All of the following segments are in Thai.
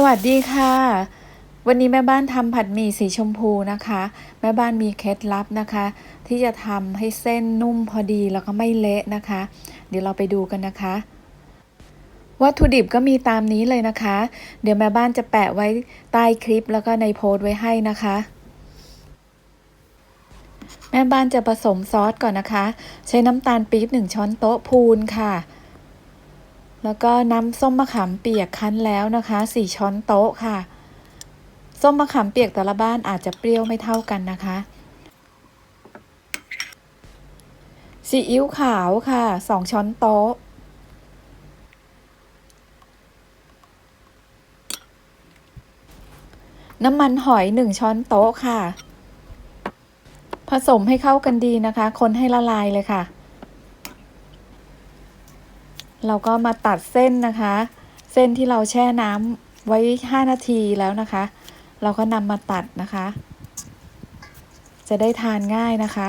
สวัสดีค่ะ วันนี้แม่บ้านทำผัดหมี่สีชมพูนะคะ แม่บ้านมีเคล็ดลับนะคะ ที่จะทำให้เส้นนุ่มพอดีแล้วก็ไม่เละนะคะ เดี๋ยวเราไปดูกันนะคะ วัตถุดิบก็มีตามนี้เลยนะคะ เดี๋ยวแม่บ้านจะแปะไว้ใต้คลิปแล้วก็ในโพสต์ไว้ให้นะคะ แม่บ้านจะผสมซอสก่อนนะคะ ใช้น้ำตาลปี๊บหนึ่งช้อนโต๊ะพูนค่ะ แล้วก็น้ำส้มมะขามเปียกคั้นแล้วนะคะสี่ช้อนโต๊ะค่ะ ส้มมะขามเปียกแต่ละบ้านอาจจะเปรี้ยวไม่เท่ากันนะคะซีอิ๊วขาวค่ะสองช้อนโต๊ะ น้ำมันหอยหนึ่งช้อนโต๊ะค่ะ ผสมให้เข้ากันดีนะคะ คนให้ละลายเลยค่ะ เราก็มาตัดเส้นนะคะ เส้นที่เราแช่น้ำไว้ 5 นาทีแล้วนะคะ เราก็นำมาตัดนะคะ จะได้ทานง่ายนะคะ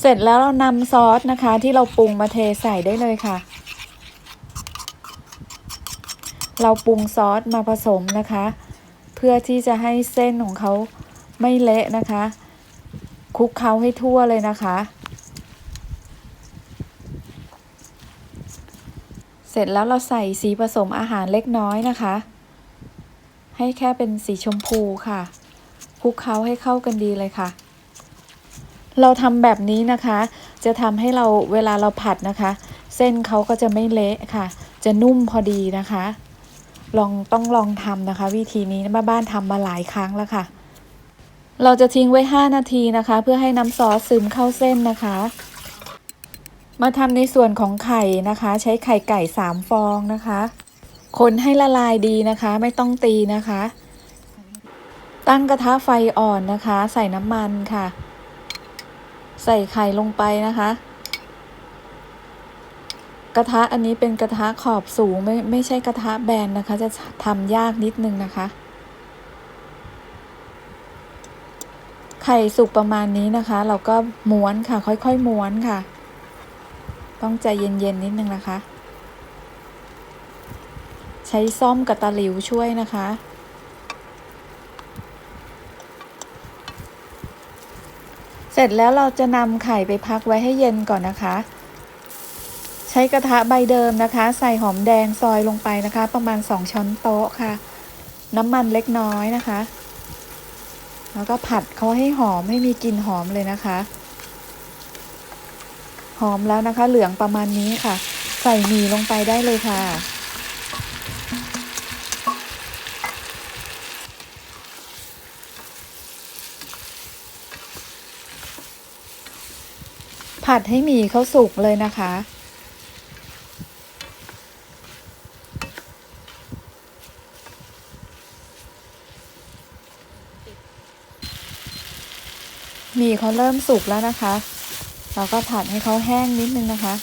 เสร็จแล้วเรานำซอสนะคะ ที่เราปรุงมาเทใส่ได้เลยค่ะ เราปรุงซอสมาผสมนะคะ เพื่อที่จะให้เส้นของเขาไม่เละนะคะคลุกเคล้าให้ทั่วเลยนะคะ เส ร็จแล้วเราใส่สีผสมอาหารเล็กน้อยนะคะ ให้แค่เป็นสีชมพูค่ะคลุกเคล้าให้เข้ากันดีเลยค่ะ เราทำแบบนี้นะคะ จะทำให้เราเวลาเราผัดนะคะ เส้นเขาก็จะไม่เละค่ะ จะนุ่มพอดีนะคะ ลองต้องลองทำนะคะ วิธีนี้แม่บ้านทำมาหลายครั้งแล้วค่ะ เราจะทิ้งไว้ 5 นาทีนะคะ เพื่อให้น้ำซอสซึมเข้าเส้นนะคะ มาทำในส่วนของไข่นะคะ ใช้ไข่ไก่3ฟองนะคะ คนให้ละลายดีนะคะ ไม่ต้องตีนะคะ ตั้งกระทะไฟอ่อนนะคะ ใส่น้ำมันค่ะ ใส่ไข่ลงไปนะคะ กระทะอันนี้เป็นกระทะขอบสูงไม่ไม่ใช่กระทะแบนนะคะ จะทำยากนิดนึงนะคะ ไข่สุกประมาณนี้นะคะ เราก็ม้วนค่ะ ค่อยๆม้วนค่ะ ต้องใจเย็นๆนิดนึงนะคะ ใช้ซ่อมกับตะหลิวช่วยนะคะ เสร็จแล้วเราจะนำไข่ไปพักไว้ให้เย็นก่อนนะคะ ใช้กระทะใบเดิมนะคะ ใส่หอมแดงซอยลงไปนะคะ ประมาณ 2 ช้อนโต๊ะค่ะ น้ำมันเล็กน้อยนะคะ แล้วก็ผัดเขาให้หอมให้มีกลิ่นหอมเลยนะคะ หอมแล้วนะคะ เหลืองประมาณนี้ค่ะ ใส่หมี่ลงไปได้เลยค่ะ ผัดให้หมี่เขาสุกเลยนะคะหมี่เขาเริ่มสุกแล้วนะคะ เราก็ผัดให้เขาแห้งนิดนึงนะคะ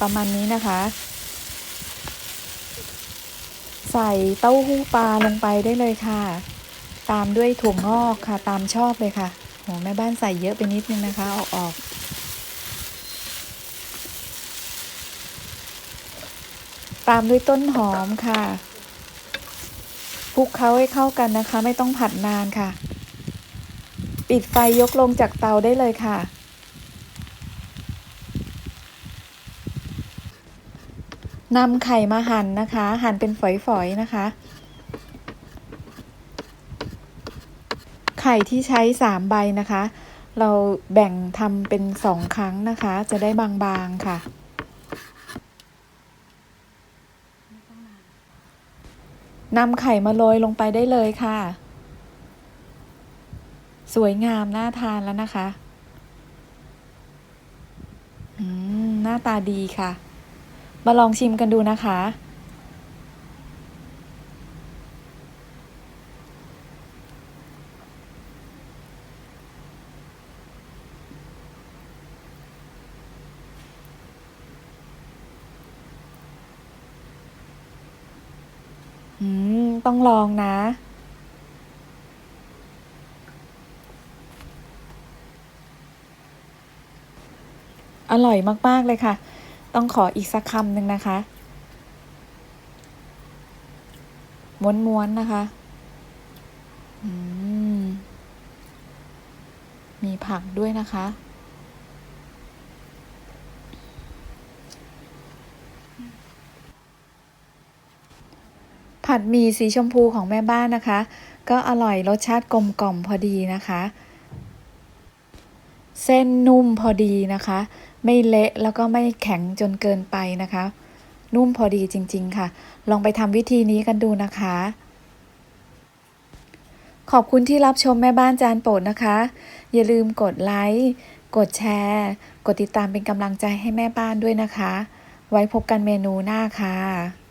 ประมาณนี้นะคะ ใส่เต้าหู้ปลาลงไปได้เลยค่ะ ตามด้วยถั่วงอกค่ะ ตามชอบเลยค่ะโหแม่บ้านใส่เยอะไปนิดนึงนะคะเอาออกตามด้วยต้นหอมค่ะคลุกเคล้าให้เข้ากันนะคะ ไม่ต้องผัดนานค่ะ ปิดไฟยกลงจากเตาได้เลยค่ะ นำไข่มาหั่นนะคะ หั่นเป็นฝอยๆนะคะ ไข่ที่ใช้สามใบนะคะ เราแบ่งทำเป็นสองครั้งนะคะ จะได้บางๆค่ะนำไข่มาโรยลงไปได้เลยค่ะ สวยงามน่าทานแล้วนะคะอืมหน้าตาดีค่ะ มาลองชิมกันดูนะคะ อืม ต้องลองนะ อร่อยมาก ๆ เลยค่ะ ต้องขออีกสักคำหนึ่งนะคะ ม้วนๆนะคะมมีผักด้วยนะคะ ผัดหมี่สีชมพูของแม่บ้านนะคะ ก็อร่อยรสชาติกลมกล่อมพอดีนะคะ เส้นนุ่มพอดีนะคะ ไม่เละแล้วก็ไม่แข็งจนเกินไปนะคะ นุ่มพอดีจริง ๆ ค่ะ ลองไปทำวิธีนี้กันดูนะคะ ขอบคุณที่รับชมแม่บ้านจานโปรดนะคะ อย่าลืมกดไลค์กดแชร์ กดติดตามเป็นกำลังใจให้แม่บ้านด้วยนะคะ ไว้พบกันเมนูหน้าค่ะ